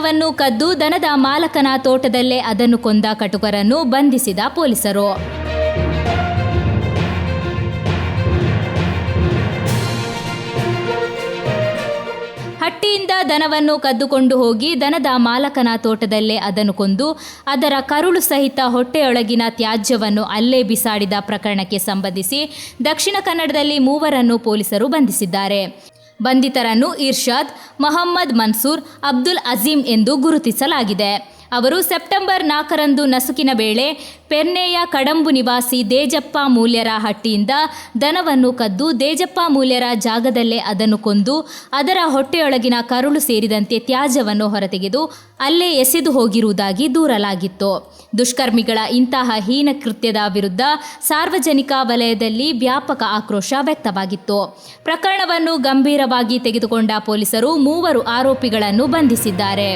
ದನವನ್ನು ಕದ್ದು ದನದ ಮಾಲಕನ ತೋಟದಲ್ಲೇ ಅದನ್ನು ಕೊಂದ ಕಟುಕರನ್ನು ಬಂಧಿಸಿದ ಪೊಲೀಸರು. ಹಟ್ಟಿಯಿಂದ ದನವನ್ನು ಕದ್ದುಕೊಂಡು ಹೋಗಿ ದನದ ಮಾಲಕನ ತೋಟದಲ್ಲೇ ಅದನ್ನು ಕೊಂದು ಅದರ ಕರುಳು ಸಹಿತ ಹೊಟ್ಟೆಯೊಳಗಿನ ತ್ಯಾಜ್ಯವನ್ನು ಅಲ್ಲೇ ಬಿಸಾಡಿದ ಪ್ರಕರಣಕ್ಕೆ ಸಂಬಂಧಿಸಿ ದಕ್ಷಿಣ ಕನ್ನಡದಲ್ಲಿ ಮೂವರನ್ನು ಪೊಲೀಸರು ಬಂಧಿಸಿದ್ದಾರೆ. ಬಂಧಿತರನ್ನು ಇರ್ಷಾದ್ ಮೊಹಮ್ಮದ್ ಮನ್ಸೂರ್ ಅಬ್ದುಲ್ ಅಜೀಂ ಎಂದು ಗುರುತಿಸಲಾಗಿದೆ. ಅವರು ಸೆಪ್ಟೆಂಬರ್ ನಾಲ್ಕರಂದು ನಸುಕಿನ ವೇಳೆ ಪೆರ್ನೆಯ ಕಡಂಬು ನಿವಾಸಿ ದೇಜಪ್ಪ ಮೂಲ್ಯರ ಹಟ್ಟಿಯಿಂದ ದನವನ್ನು ಕದ್ದು ದೇಜಪ್ಪ ಮೂಲ್ಯರ ಜಾಗದಲ್ಲೇ ಅದನ್ನು ಕೊಂದು ಅದರ ಹೊಟ್ಟೆಯೊಳಗಿನ ಕರುಳು ಸೇರಿದಂತೆ ತ್ಯಾಜ್ಯವನ್ನು ಹೊರತೆಗೆದು ಅಲ್ಲೇ ಎಸೆದು ಹೋಗಿರುವುದಾಗಿ ದೂರಲಾಗಿತ್ತು. ದುಷ್ಕರ್ಮಿಗಳ ಇಂತಹ ಹೀನ ಕೃತ್ಯದ ವಿರುದ್ಧ ಸಾರ್ವಜನಿಕ ವಲಯದಲ್ಲಿ ವ್ಯಾಪಕ ಆಕ್ರೋಶ ವ್ಯಕ್ತವಾಗಿತ್ತು. ಪ್ರಕರಣವನ್ನು ಗಂಭೀರವಾಗಿ ತೆಗೆದುಕೊಂಡ ಪೊಲೀಸರು ಮೂವರು ಆರೋಪಿಗಳನ್ನು ಬಂಧಿಸಿದ್ದಾರೆ.